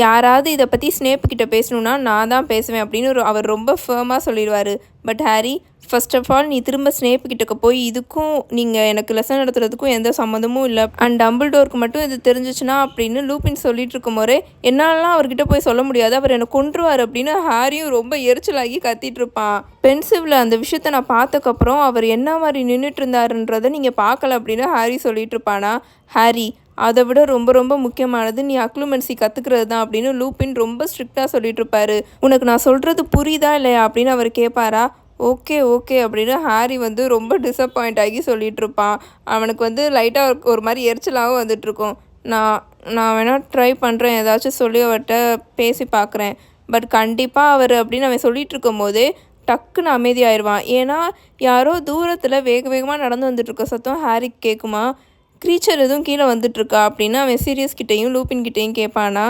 யாராவது இதை பற்றி ஸ்னேப் கிட்ட பேசணுன்னா நான் தான் பேசுவேன் அப்படின்னு ஒரு அவர் ரொம்ப ஃபேமாக சொல்லிடுவார். But Harry first of all நீ திரும்ப ஸ்னேப் கிட்டக்க போய் இதுக்கும் நீங்கள் எனக்கு லெசன் நடத்துறதுக்கும் எந்த சம்மந்தமும் இல்லை. அண்ட் டம்பிள்டோருக்கு மட்டும் இது தெரிஞ்சிச்சுன்னா அப்படின்னு லூப்பின் சொல்லிட்டு இருக்கும் போதே என்னாலலாம் அவர்கிட்ட போய் சொல்ல முடியாது. அவர் என்னை கொன்றுவார் அப்படின்னு ஹாரியும் ரொம்ப எரிச்சலாகி கத்திட்டு இருப்பான். பென்சிவில் அந்த விஷயத்த நான் பார்த்தக்கப்புறம் அவர் என்ன மாதிரி நின்றுட்டு இருந்தாருன்றதை நீங்கள் பார்க்கல அப்படின்னு ஹாரி சொல்லிட்டு இருப்பானா? ஹாரி அதை விட ரொம்ப ரொம்ப முக்கியமானது நீ அக்ளுமென்சி கற்றுக்கிறது தான் அப்படின்னு லூப்பின் ரொம்ப ஸ்ட்ரிக்டாக சொல்லிட்டு இருப்பாரு உனக்கு நான் சொல்கிறது புரியுதா இல்லையா அப்படின்னு அவர் கேட்பாரா ஓகே ஓகே அப்படின்னு ஹாரி வந்து ரொம்ப டிசப்பாயிண்ட் ஆகி சொல்லிட்டு இருப்பான் அவனுக்கு வந்து லைட்டாக ஒரு மாதிரி எரிச்சலாகவும் வந்துட்டுருக்கும். நான் நான் வேணால் ட்ரை பண்ணுறேன் ஏதாச்சும் சொல்லி அவர்கிட்ட பேசி பார்க்குறேன் பட் கண்டிப்பாக அவர் அப்படின்னு அவன் சொல்லிட்டு இருக்கும் போதே டக்குன்னு அமைதியாயிடுவான் ஏன்னா யாரோ தூரத்தில் வேக வேகமாக நடந்து வந்துட்டுருக்க சத்தம் ஹாரிக்கு கேட்குமா க்ரீச்சர் எதுவும் கீழே வந்துட்டுருக்கா அப்படின்னு அவன் சீரியஸ் கிட்டேயும் லூப்பின் கிட்டேயும் கேட்பானா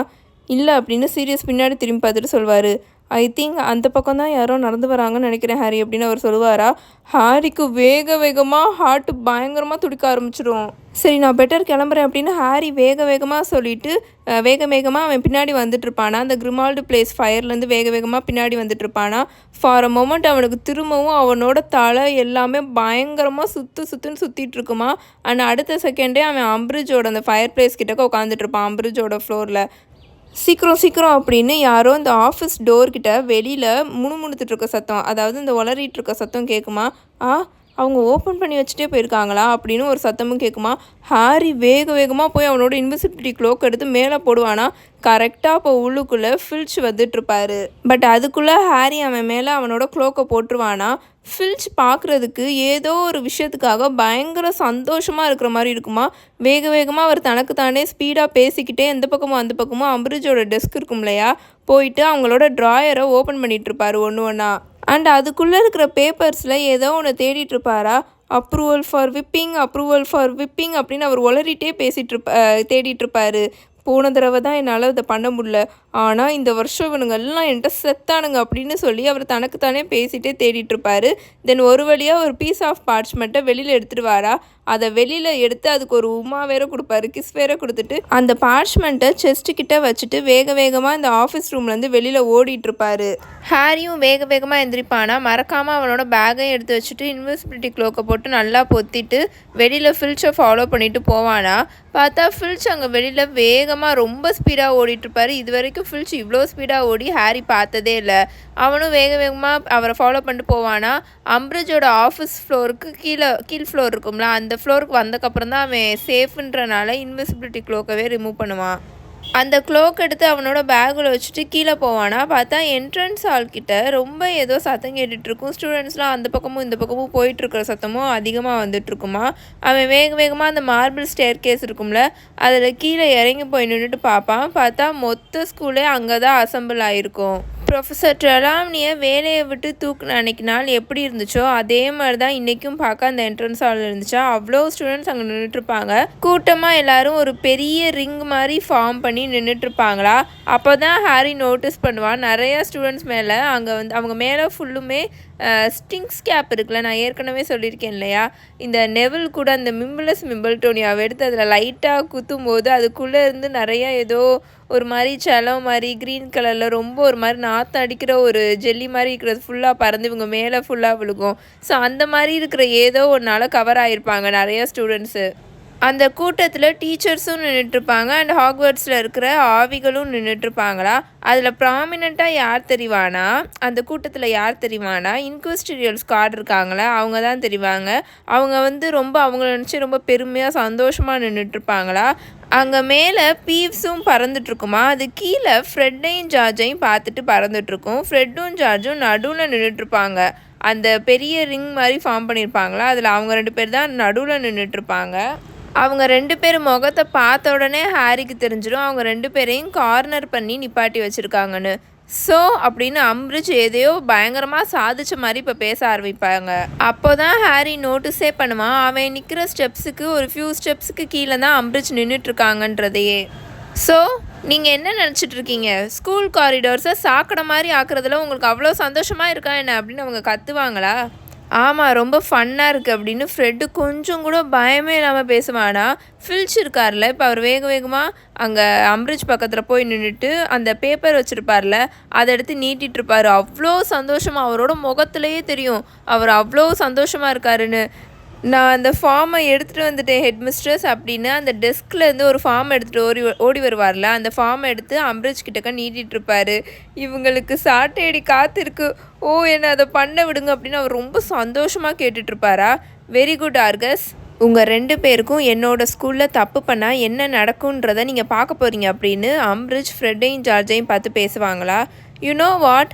இல்லை அப்படின்னு சீரியஸ் பின்னாடி திரும்பி பார்த்துட்டு சொல்வார். ஐ திங்க் அந்த பக்கம் தான் யாரோ நடந்து வராங்கன்னு நினைக்கிறேன் ஹாரி அப்படின்னு அவர் சொல்லுவாரா? ஹாரிக்கு வேக வேகமாக ஹார்ட் பயங்கரமாக துடிக்க ஆரம்பிச்சிடும் சரி நான் பெட்டர் கிளம்புறேன் அப்படின்னு ஹாரி வேக வேகமாக சொல்லிட்டு வேக வேகமாக அவன் பின்னாடி வந்துட்டு இருப்பானா? அந்த கிரிமால்டு பிளேஸ் ஃபயர்லேருந்து வேக வேகமாக பின்னாடி வந்துட்டு இருப்பானா? ஃபார் அ மொமெண்ட் அவனுக்கு திரும்பவும் அவனோட தலை எல்லாமே பயங்கரமாக சுற்று சுற்றுன்னு சுற்றிட்டு இருக்குமா? அண்ட் அடுத்த செகண்டே அவன் அம்பிரிஜோட அந்த ஃபயர் பிளேஸ் கிட்டக்க உட்காந்துட்டு இருப்பான் அம்பிரிஜோட ஃப்ளோரில் சீக்கிரம் சீக்கிரம் அப்படின்னு யாரோ இந்த ஆஃபீஸ் டோர்கிட்ட வெளியில் முணுமுணுத்துட்டு இருக்க சத்தம் அதாவது இந்த உளறிட்டு இருக்க சத்தம் கேட்குமா ஆ அவங்க ஓப்பன் பண்ணி வச்சுட்டே போயிருக்காங்களா அப்படின்னு ஒரு சத்தமும் கேட்குமா ஹாரி வேக வேகமாக போய் அவனோட இன்விசிபிலிட்டி க்ளோக் எடுத்து மேலே போடுவானா? கரெக்டாக இப்போ உள்ளுக்குள்ளே ஃபில்ச் வந்துட்டுருப்பாரு. பட் அதுக்குள்ளே ஹாரி அவன் மேலே அவனோட க்ளோக்கை போட்டுருவானா? ஃபில்ச் பார்க்குறதுக்கு ஏதோ ஒரு விஷயத்துக்காக பயங்கர சந்தோஷமாக இருக்கிற மாதிரி இருக்குமா? வேக வேகமாக அவர் தனக்கு தானே ஸ்பீடாக பேசிக்கிட்டே எந்த பக்கமும் அந்த பக்கமும் அம்பரிஜோட டெஸ்க் இருக்கும் இல்லையா போயிட்டு அவங்களோட ட்ராயரை ஓப்பன் பண்ணிட்டு ஒன்று ஒன்றா அண்ட் அதுக்குள்ளே இருக்கிற பேப்பர்ஸில் ஏதோ ஒன்று தேடிட்டு இருப்பாரா approval for whipping approval for whipping அப்படின்னு அவர் உளறிட்டே பேசிகிட்டு இருப்பா அஹ் தேடிட்டு இருப்பாரு போன தடவை தான் என்னால் இதை பண்ண முடில ஆனால் இந்த வருஷம் இவனுங்க எல்லாம் என்கிட்ட செத்தானுங்க அப்படின்னு சொல்லி அவர் தனக்குத்தானே பேசிகிட்டே தேடிட்டு இருப்பாரு தென் ஒரு வழியாக ஒரு பீஸ் ஆஃப் பார்ச்மெண்ட்டை வெளியில் எடுத்துகிட்டு வாரா அதை வெளியில் எடுத்து அதுக்கு ஒரு உமா வேற கொடுப்பாரு கிஸ் வேற கொடுத்துட்டு அந்த பார்ச்மெண்ட்டை செஸ்ட்டு கிட்ட வச்சுட்டு வேக வேகமாக இந்த ஆஃபீஸ் ரூம்லேருந்து வெளியில் ஓடிட்டு இருப்பாரு. ஹாரியும் வேக வேகமாக எந்திரிப்பானா? மறக்காமல் அவனோட பேக்கையும் எடுத்து வச்சுட்டு இன்விசிபிலிட்டி க்ளோக்கை போட்டு நல்லா பொத்திட்டு வெளியில் ஃபில்ச்சை ஃபாலோ பண்ணிட்டு போவானா? பார்த்தா ஃபில்ச் அங்கே வெளியில் வேகமாக ரொம்ப ஸ்பீடாக ஓடிட்டுருப்பாரு இது வரைக்கும் ஃபில்ச் இவ்வளோ ஸ்பீடாக ஓடி ஹாரி பார்த்ததே இல்லை. அவனும் வேக வேகமாக அவரை ஃபாலோ பண்ணிட்டு போவானா? அம்ப்ரஜோட ஆஃபீஸ் ஃப்ளோருக்கு கீழே கீழ் ஃப்ளோர் இருக்கும்ல அந்த ஃப்ளோருக்கு வந்தக்கப்புறம் தான் அவன் சேஃப்ன்றனால இன்விசிபிலிட்டி க்ளோக்கவே ரிமூவ் பண்ணுவான். அந்த க்ளோக் எடுத்து அவனோட பேக்கில் வச்சுட்டு கீழே போவானா பார்த்தா என்ட்ரன்ஸ் ஆள்கிட்ட ரொம்ப ஏதோ சத்தம் கேட்டுட்ருக்கும் ஸ்டூடெண்ட்ஸ்லாம் அந்த பக்கமும் இந்த பக்கமும் போயிட்டுருக்கிற சத்தமும் அதிகமாக வந்துட்டுருக்குமா? அவன் வேக வேகமாக அந்த மார்பிள் ஸ்டேர் கேஸ் இருக்கும்ல அதில் கீழே இறங்கி போய் நின்றுட்டு பார்ப்பான். பார்த்தா மொத்த ஸ்கூலே அங்கே தான் அசம்பிள் ஆகிருக்கும் ப்ரொஃபஸர் ட்ரெலாம்னியை வேலையை விட்டு தூக்குன அன்னைக்கு நாள் எப்படி இருந்துச்சோ அதே மாதிரி தான் இன்றைக்கும் பார்க்க அந்த என்ட்ரன்ஸ் ஹாலில் இருந்துச்சா. அவ்வளோ ஸ்டூடெண்ட்ஸ் அங்கே நின்றுட்டுருப்பாங்க கூட்டமாக எல்லாரும் ஒரு பெரிய ரிங் மாதிரி ஃபார்ம் பண்ணி நின்றுட்டுருப்பாங்களா அப்போ தான் ஹாரி நோட்டீஸ் பண்ணுவான். நிறையா ஸ்டூடெண்ட்ஸ் மேலே அங்கே வந்து அவங்க மேலே ஃபுல்லுமே ஸ்டிங்ஸ் கேப் இருக்குல்ல நான் ஏற்கனவே சொல்லியிருக்கேன் இல்லையா? இந்த நெவில் கூட அந்த மிம்பிளஸ் மிம்பிள்டோனியாவை எடுத்து அதில் லைட்டாக குத்தும் போது அதுக்குள்ளே இருந்து நிறையா ஏதோ ஒரு மாதிரி செலம் மாதிரி க்ரீன் கலரில் ரொம்ப ஒரு மாதிரி நாற்று அடிக்கிற ஒரு ஜெல்லி மாதிரி இருக்கிறது ஃபுல்லாக பறந்து இவங்க மேலே ஃபுல்லாக விழுகும். ஸோ அந்த மாதிரி இருக்கிற ஏதோ ஒன்றால் கவர் ஆகிருப்பாங்க நிறையா ஸ்டூடெண்ட்ஸு அந்த கூட்டத்தில் டீச்சர்ஸும் நின்றுட்டுருப்பாங்க அண்ட் ஹாக்வர்ட்ஸில் இருக்கிற ஆவிகளும் நின்றுட்டுருப்பாங்களா அதில் ப்ராமினெண்ட்டாக யார் தெரிவானா? அந்த கூட்டத்தில் யார் தெரிவானா? இன்குவஸ்டீரியல் ஸ்காட் இருக்காங்களா? அவங்க தான் தெரிவாங்க. அவங்க வந்து ரொம்ப அவங்கள நினச்சி ரொம்ப பெருமையாக சந்தோஷமாக நின்றுட்டுருப்பாங்களா அங்கே மேலே பீவ்ஸும் பறந்துட்டுருக்குமா? அது கீழே ஃப்ரெட்டையும் ஜார்ஜையும் பார்த்துட்டு பறந்துட்டுருக்கும். ஃப்ரெட்டும் ஜார்ஜும் நடுவில் நின்றுட்டுருப்பாங்க அந்த பெரிய ரிங் மாதிரி ஃபார்ம் பண்ணியிருப்பாங்களா அதில் அவங்க ரெண்டு பேர் தான் நடுவில் நின்றுட்டுருப்பாங்க அவங்க ரெண்டு பேர் முகத்தை பார்த்த உடனே ஹாரிக்கு தெரிஞ்சிடும். அவங்க ரெண்டு பேரையும் கார்னர் பண்ணி நிப்பாட்டி வச்சுருக்காங்கன்னு. ஸோ அப்படின்னு அம்ரிஜ் எதையோ பயங்கரமாக சாதிச்ச மாதிரி இப்போ பேச ஆரம்பிப்பாங்க. அப்போ தான் ஹாரி நோட்டீஸே பண்ணுவான் அவன் நிற்கிற ஸ்டெப்ஸுக்கு ஒரு ஃபியூ ஸ்டெப்ஸுக்கு கீழே தான் அம்ரிஜ் நின்றுட்டுருக்காங்கன்றதையே ஸோ நீங்கள் என்ன நினச்சிட்டு இருக்கீங்க ஸ்கூல் காரிடோர்ஸை சாக்கடை மாதிரி ஆக்குறதுல உங்களுக்கு அவ்வளோ சந்தோஷமாக இருக்கா என்ன அப்படின்னு அவங்க கத்துவாங்களா? ஆமாம் ரொம்ப ஃபன்னாக இருக்குது அப்படின்னு ஃப்ரெட்டு கொஞ்சம் கூட பயமே இல்லாமல் பேசுவானா. ஃபில்ச் இருக்கார்ல இப்போ அவர் வேக வேகமாக அங்கே அம்ரிஜ் பக்கத்தில் போய் நின்றுட்டு அந்த பேப்பர் வச்சுருப்பார்ல அதை எடுத்து நீட்டிட்டு அவ்வளோ சந்தோஷமாக அவரோட முகத்துலேயே தெரியும். அவர் அவ்வளோ சந்தோஷமாக இருக்காருன்னு. நான் அந்த ஃபார்மை எடுத்துகிட்டு வந்துட்டேன் ஹெட் மிஸ்ட்ரஸ் அப்படின்னு. அந்த டெஸ்க்லேருந்து ஒரு ஃபார்ம் எடுத்துகிட்டு ஓடி ஓடி வருவார்ல அந்த ஃபார்மை எடுத்து அம்ரிஜ் கிட்டக்க நீட்டிகிட்டு இருப்பார். இவங்களுக்கு சாட்டையடி காத்திருக்கு ஓ என்னை அதை பண்ண விடுங்க அப்படின்னு அவர் ரொம்ப சந்தோஷமாக கேட்டுட்ருப்பாரா வெரி குட் ஆர்கஸ் உங்கள் ரெண்டு பேருக்கும் என்னோட ஸ்கூலில் தப்பு பண்ணால் என்ன நடக்குன்றதை நீங்கள் பார்க்க போகிறீங்க அப்படின்னு அம்ரிஜ் ஃப்ரெட்டையும் ஜார்ஜையும் பார்த்து பேசுவாங்களா? யூ நோ வாட்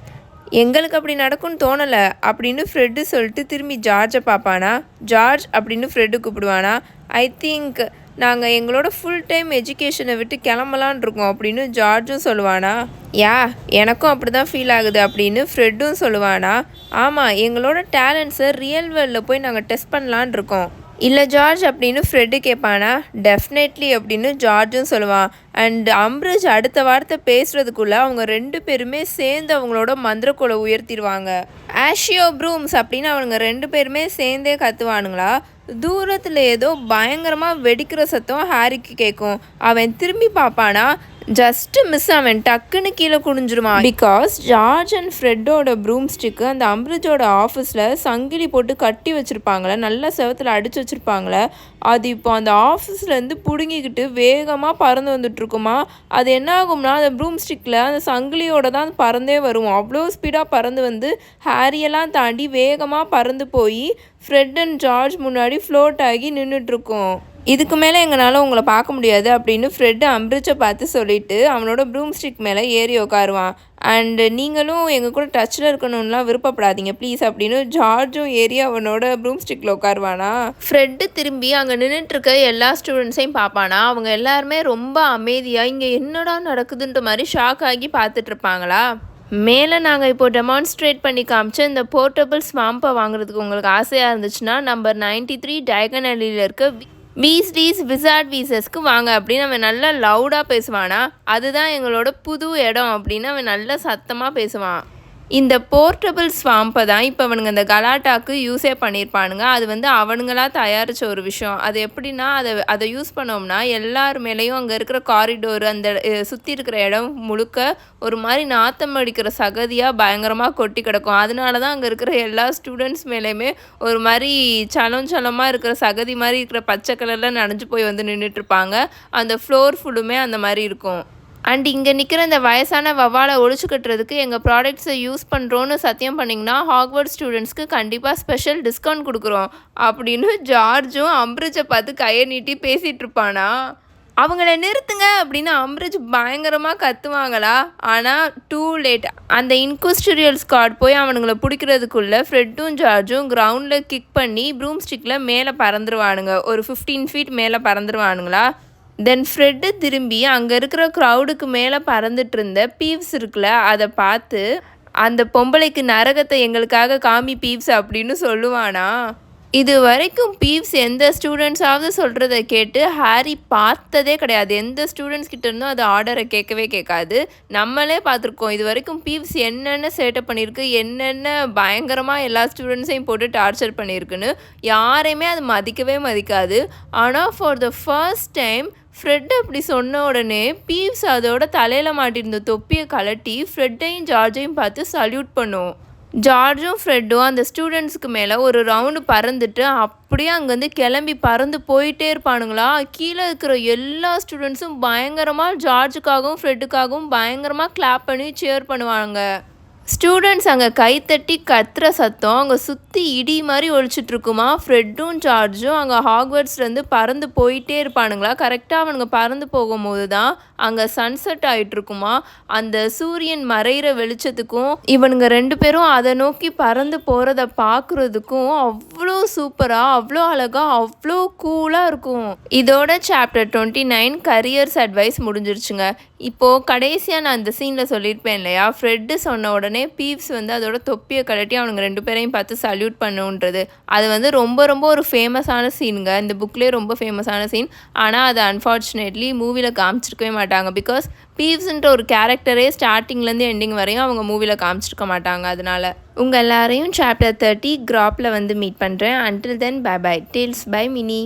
எங்களுக்கு அப்படி நடக்கும்னு தோணலை அப்படின்னு ஃப்ரெட்டு சொல்லிட்டு திரும்பி ஜார்ஜை பார்ப்பானா? ஜார்ஜ் அப்படின்னு ஃப்ரெட்டு கூப்பிடுவானா? ஐ திங்க் நாங்கள் எங்களோட ஃபுல் டைம் எஜுகேஷனை விட்டு கிளம்பலான் இருக்கோம் அப்படின்னு ஜார்ஜும் சொல்லுவானா? யா எனக்கும் அப்படி தான் ஃபீல் ஆகுது அப்படின்னு ஃப்ரெட்டும் சொல்லுவானா? ஆமாம் எங்களோட டேலண்ட்ஸை ரியல் வேர்ல்டில் போய் நாங்கள் டெஸ்ட் பண்ணலான் இருக்கோம். இல்லை ஜார்ஜ் அப்படின்னு ஃப்ரெட்டு கேட்பானா? டெஃபினெட்லி அப்படின்னு ஜார்ஜும் சொல்லுவான். அண்ட் அம்ரிஜ் அடுத்த வார்த்தை பேசுகிறதுக்குள்ளே அவங்க ரெண்டு பேருமே சேர்ந்து அவங்களோட மந்திரக்குலை உயர்த்திடுவாங்க. ஆஷியோ ப்ரூம்ஸ் அப்படின்னு அவங்க ரெண்டு பேருமே சேர்ந்தே கத்துவானுங்களா? தூரத்தில் ஏதோ பயங்கரமாக வெடிக்கிற சத்தம் ஹாரிக்கு கேட்கும். அவன் திரும்பி பார்ப்பானா? ஜஸ்ட்டு மிஸ் அவன் டக்குன்னு கீழே குனிஞ்சிருவான். பிகாஸ் ஜார்ஜ் அண்ட் ஃப்ரெட்டோட ப்ரூம் ஸ்டிக்கு அந்த அம்ரிஜோட ஆஃபீஸில் சங்கிலி போட்டு கட்டி வச்சுருப்பாங்களே நல்லா செவத்தில் அடித்து வச்சுருப்பாங்களே அது இப்போ அந்த ஆஃபீஸ்லேருந்து பிடுங்கிக்கிட்டு வேகமாக பறந்து வந்துட்டுருக்குமா? அது என்ன ஆகும்னா அந்த ப்ரூம் ஸ்டிக்கில் அந்த சங்கிலியோட தான் பறந்தே வரும். அவ்வளோ ஸ்பீடாக பறந்து வந்து ஹேரியெல்லாம் தாண்டி வேகமாக பறந்து போய் ஃப்ரெட் அண்ட் ஜார்ஜ் முன்னாடி ஃப்ளோட் ஆகி நின்றுட்டுருக்கும் இதுக்கு மேலே எங்களால் உங்களை பார்க்க முடியாது அப்படின்னு ஃப்ரெட்டு அம்ரிச்சை பார்த்து சொல்லிட்டு அவனோட ப்ரூம் ஸ்டிக் மேலே ஏறி உட்காருவான் அண்டு நீங்களும் எங்கள் கூட டச்சில் இருக்கணும்லாம் விருப்பப்படாதீங்க. ப்ளீஸ் அப்படின்னு ஜார்ஜும் ஏறி அவனோட ப்ரூம் ஸ்டிக்கில் உட்காருவானா ஃப்ரெட்டு திரும்பி அங்கே நின்றுட்டுருக்க எல்லா ஸ்டூடெண்ட்ஸையும் பார்ப்பானா? அவங்க எல்லாருமே ரொம்ப அமைதியாக இங்கே என்னடா நடக்குதுன்ற மாதிரி ஷாக் ஆகி பார்த்துட்ருப்பாங்களா மேலே நாங்கள் இப்போ டெமான்ஸ்ட்ரேட் பண்ணி காமிச்ச இந்த போர்ட்டபிள் ஸ்வாம்பை வாங்குறதுக்கு உங்களுக்கு ஆசையாக இருந்துச்சுன்னா நம்பர் நைன்டி த்ரீ டயகன் அலியில் இருக்க வீஸ்லீஸ் விசார்ட் வீசஸ்க்கு வாங்க அப்படின்னு அவன் நல்லா லவுடாக பேசுவானா? அதுதான் எங்களோட புது இடம் அப்படின்னு அவன் நல்லா சத்தமாக பேசுவான். இந்த போர்ட்டபிள் ஸ்வாம்பை தான் இப்போ அவனுங்க இந்த கலாட்டாக்கு யூஸே பண்ணியிருப்பானுங்க அது வந்து அவனுங்களாக தயாரித்த ஒரு விஷயம். அது எப்படின்னா அதை அதை யூஸ் பண்ணோம்னா எல்லார் மேலேயும் அங்கே இருக்கிற காரிடோர் அந்த சுற்றி இருக்கிற இடம் முழுக்க ஒரு மாதிரி நாத்தம் அடிக்கிற சகதியாக பயங்கரமாக கொட்டி கிடக்கும். அதனால தான் அங்கே இருக்கிற எல்லா ஸ்டூடெண்ட்ஸ் மேலேயுமே ஒரு மாதிரி சலம் சலமாக இருக்கிற சகதி மாதிரி இருக்கிற பச்சை கலரில் நனைஞ்சு போய் வந்து நின்றுட்டுருப்பாங்க அந்த ஃப்ளோர் ஃபுல்லுமே அந்த மாதிரி இருக்கும். அண்ட் இங்கே நிற்கிற இந்த வயசான வவ்வாலை ஒழிச்சு கட்டுறதுக்கு எங்கள் ப்ராடக்ட்ஸை யூஸ் பண்ணுறோன்னு சத்தியம் பண்ணிங்கன்னா ஹாக்வர்ட் ஸ்டூடெண்ட்ஸ்க்கு கண்டிப்பாக ஸ்பெஷல் டிஸ்கவுண்ட் கொடுக்குறோம். அப்படின்னு ஜார்ஜும் அம்ரிஜை பார்த்து கையை நீட்டி பேசிகிட்டு இருப்பானா? அவங்கள நிறுத்துங்க அப்படின்னு அம்ரிஜ் பயங்கரமாக கத்துவாங்களா? ஆனால் டூ லேட் அந்த இன்குஸ்டரியல் ஸ்காட் போய் அவனுங்களை பிடிக்கிறதுக்குள்ளே ஃப்ரெட்டும் ஜார்ஜும் கிரவுண்டில் கிக் பண்ணி ப்ரூம் ஸ்டிக்கில் மேலே பறந்துருவானுங்க. ஒரு ஃபிஃப்டீன் ஃபீட் மேலே பறந்துருவானுங்களா? தென் ஃப்ரெட்டு திரும்பி அங்கே இருக்கிற க்ரௌடுக்கு மேலே பறந்துட்டு இருந்த பீவ்ஸ் இருக்குல்ல அதை பார்த்து அந்த பொம்பளைக்கு நரகத்தை எங்களுக்காக காமி பீவ்ஸ் அப்படின்னு சொல்லுவானா? இது வரைக்கும் பீவ்ஸ் எந்த ஸ்டூடெண்ட்ஸாவது சொல்கிறத கேட்டு ஹாரி பார்த்ததே கிடையாது. எந்த ஸ்டூடெண்ட்ஸ் கிட்ட இருந்தும் அது ஆர்டரை கேட்கவே கேட்காது. நம்மளே பார்த்துருக்கோம். இது வரைக்கும் பீவ்ஸ் என்னென்ன சேட்டப் பண்ணியிருக்கு என்னென்ன பயங்கரமாக எல்லா ஸ்டூடெண்ட்ஸையும் போட்டு டார்ச்சர் பண்ணியிருக்குன்னு யாரையுமே அது மதிக்கவே மதிக்காது. ஆனால் for the first time Fred அப்படி சொன்ன உடனே பீவ்ஸ் அதோட தலையில் மாட்டியிருந்த தொப்பியை கலட்டி ஃப்ரெட்டையும் ஜார்ஜையும் பார்த்து சல்யூட் பண்ணும். ஜார்ஜும் ஃப்ரெட்டும் அந்த ஸ்டூடெண்ட்ஸுக்கு மேலே ஒரு ரவுண்டு பறந்துட்டு அப்படியே அங்கேருந்து கிளம்பி பறந்து போயிட்டே இருப்பானுங்களா? கீழே இருக்கிற எல்லா ஸ்டூடெண்ட்ஸும் பயங்கரமாக ஜார்ஜுக்காகவும் ஃப்ரெட்டுக்காகவும் பயங்கரமாக கிளாப் பண்ணி சேர் பண்ணுவாங்க. ஸ்டூடெண்ட்ஸ் அங்கே கைத்தட்டி கத்துற சத்தம் அங்கே சுற்றி இடி மாதிரி ஒழிச்சிட்டு இருக்குமா ஃப்ரெட்டும் சார்ஜும் அங்கே ஹாக்வர்ட்ஸ்லேருந்து பறந்து போயிட்டே இருப்பானுங்களா? கரெக்டாக அவனுங்க பறந்து போகும்போது தான் அங்கே சன்செட் ஆகிட்ருக்குமா அந்த சூரியன் மறைகிற வெளிச்சத்துக்கும் இவனுங்க ரெண்டு பேரும் அதை நோக்கி பறந்து போகிறத பார்க்குறதுக்கும் அவ்வளோ சூப்பராக அவ்வளோ அழகாக அவ்வளோ கூலாக இருக்கும். இதோட chapter twenty nine careers advice முடிஞ்சிருச்சுங்க. இப்போது கடைசியாக நான் அந்த சீனில் சொல்லியிருப்பேன் இல்லையா? ஃப்ரெட்டு சொன்ன உடனே உடனே பீப்ஸ் வந்து அதோட தொப்பியை கழட்டி அவனுங்க ரெண்டு பேரையும் பார்த்து சல்யூட் பண்ணுன்றது. அது வந்து ரொம்ப ரொம்ப ஒரு ஃபேமஸான சீனுங்க இந்த புக்லேயே ரொம்ப ஃபேமஸான சீன் ஆனால் அது அன்ஃபார்ச்சுனேட்லி மூவியில் காமிச்சிருக்கவே மாட்டாங்க. பிகாஸ் பீவ்ஸ்ன்ற ஒரு கேரக்டரே ஸ்டார்டிங்லேருந்து எண்டிங் வரையும் அவங்க மூவியில் காமிச்சிருக்க மாட்டாங்க. அதனால உங்கள் எல்லாரையும் சாப்டர் தேர்ட்டி கிராப்பில் வந்து மீட் பண்ணுறேன் until then bye bye tales by Mini